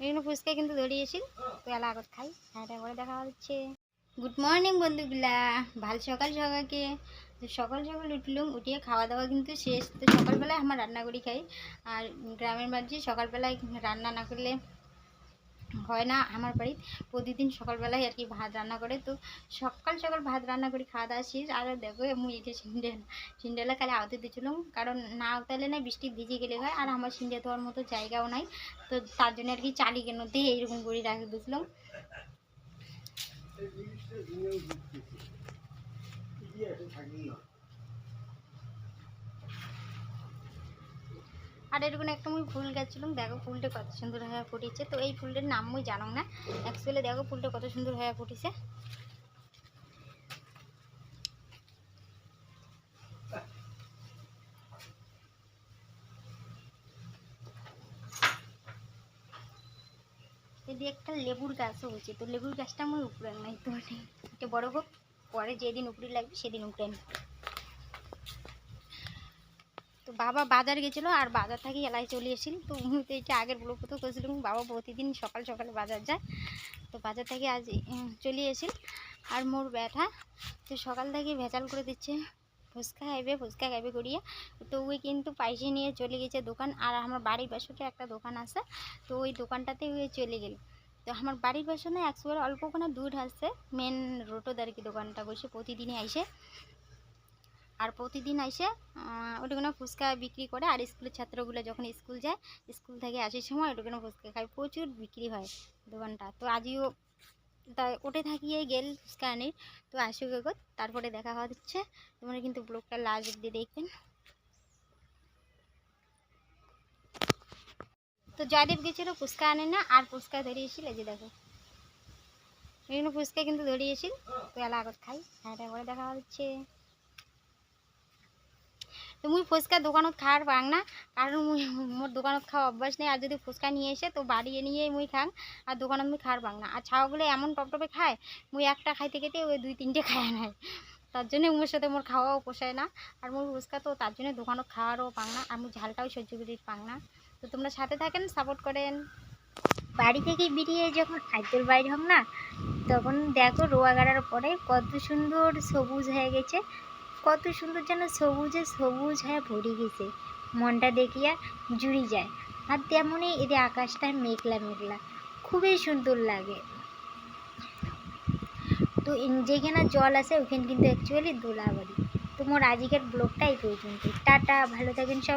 বিভিন্ন ফুচকা কিন্তু দৌড়িয়েছিল তো এলা আগত খাই। হ্যাঁ করে দেখা হচ্ছে। গুড মর্নিং বন্ধুগুলা। ভালো সকাল সকালকে। সকাল সকাল উঠলুম, উঠিয়ে খাওয়া দাওয়া কিন্তু শেষ। তো সকালবেলায় আমার রান্না করি খাই। আর গ্রামের বাড়ি সকালবেলায় রান্না না করলে হয় না আমার বাড়ি প্রতিদিন সকালবেলায় আর কি ভাত রান্না করে। তো সকাল সকাল ভাত রান্না করে খাওয়া দাওয়া শেষ। আর দেখো মুই এটা সিন্ডেল সিন্ডেলা কালে আওতে দিয়েছিলাম। কারণ না আওতালে না বৃষ্টি ভিজে গেলে হয়, আর আমার সিন্ডে দেওয়ার মতো জায়গাও নাই। তো তার জন্য আর কি চালি কেন দিয়ে এইরকম করে রাখে দিয়েছিলাম। আর এরকম একটা মুই ফুল গাছছিলাম দেখো ফুলটা কত সুন্দর হয়ে ফুটেছে। তো এই ফুলটার নাম মুই জানো না। অ্যাকচুয়ালি দেখো ফুলটা কত সুন্দর হয়ে ফুটেছে। এদি একটা লেবুর গাছও হয়েছে। তো লেবুর গাছটা আমার উপরে নাই, তো এটা বড় হোক, পরে যেদিন উপরে লাগবে সেদিন উপরে। তো বাবা বাজার গেছিল আর বাজার থেকে এলাই চলে এসেছিল। তো তো এটা আগের ব্লগ তো করেছিলাম বাবা প্রতিদিন সকাল সকালে বাজার যায়। তো বাজার থেকে আজ চলে এসেছিল। আর মোর ব্যাটা, তো সকাল থেকে ভেজাল করে দিচ্ছে। ফুচকা খাইবে ফুচকা খাইবে করিয়া তো ওই কিন্তু পয়সা নিয়ে চলে গেছে দোকান। আর আমার বাড়ির পাশে একটা দোকান আছে। তো ওই দোকানটাতে ওই চলে গেল। তো আমার বাড়ির পেছনে একশো অল্পখানা দূর আছে। মেন আর কি দোকানটা বসে প্রতিদিনই আইসে। আর প্রতিদিন আইসে ওটাখানে ফুচকা বিক্রি করে আর স্কুলের ছাত্রগুলো যখন স্কুল যায়, স্কুল থেকে আসার সময় ওটাখানে ফুচকা খায়। প্রচুর বিক্রি হয় দোকানটা। তো আজও তাই ওটে থাকিয়ে গেল ফুচকা আনি। তো আসুক এগোত তারপরে দেখা হওয়া দিচ্ছে তোমরা কিন্তু ব্লগটা লাস্ট অব্দি দেখবেন। তো জয়দেব গেছিল ফুচকা আনে না, আর ফুচকা ধরিয়েছিল এই যে দেখো। বিভিন্ন ফুচকা কিন্তু ধরিয়েছিল তো এলা আগত খাই। হ্যাঁ তারপরে দেখা হচ্ছে। তো মুই ফুচকা দোকানত খাওয়ার পাং না। কারণ মুই, মোর দোকানত খাওয়া অভ্যাস নেই। আর যদি ফুচকা নিয়ে এসে তো বাড়ি নিয়ে মুই খাং। আর দোকানত মুই খাওয়ার পাং না। আর ছাওয়াগুলো এমন টপটপে খায়, মুই একটা খাইতে খেতে ওই দুই তিনটে খায় নাই তার জন্য মোর সাথে মোর খাওয়াও পোষায় না। আর মোর ফুচকা তো তার জন্য দোকানত খাওয়ারও পাং না। আর মুই ঝালটাও সহ্য করি পাং না। তো তোমরা সাথে থাকেন সাপোর্ট করেন। বাড়ি থেকে বেরিয়ে যখন খাদ্যের বাইরে হোক না, তখন দেখো রোয়া গাড়ার পরে কত সুন্দর সবুজ হয়ে গেছে। কত সুন্দর যেন সবুজে সবুজ হয়ে ভরে গেছে। মনটা দেখিয়া জুড়ি যায়। আর তেমনই এদের আকাশটা মেঘলা মেঘলা। খুবই সুন্দর লাগে। তো যেখানে জল আছে, ওখানে কিন্তু অ্যাকচুয়ালি দোলাবাড়ি তো মোর আজকের ব্লগটা এই পর্যন্ত টাটা, ভালো থাকেন সব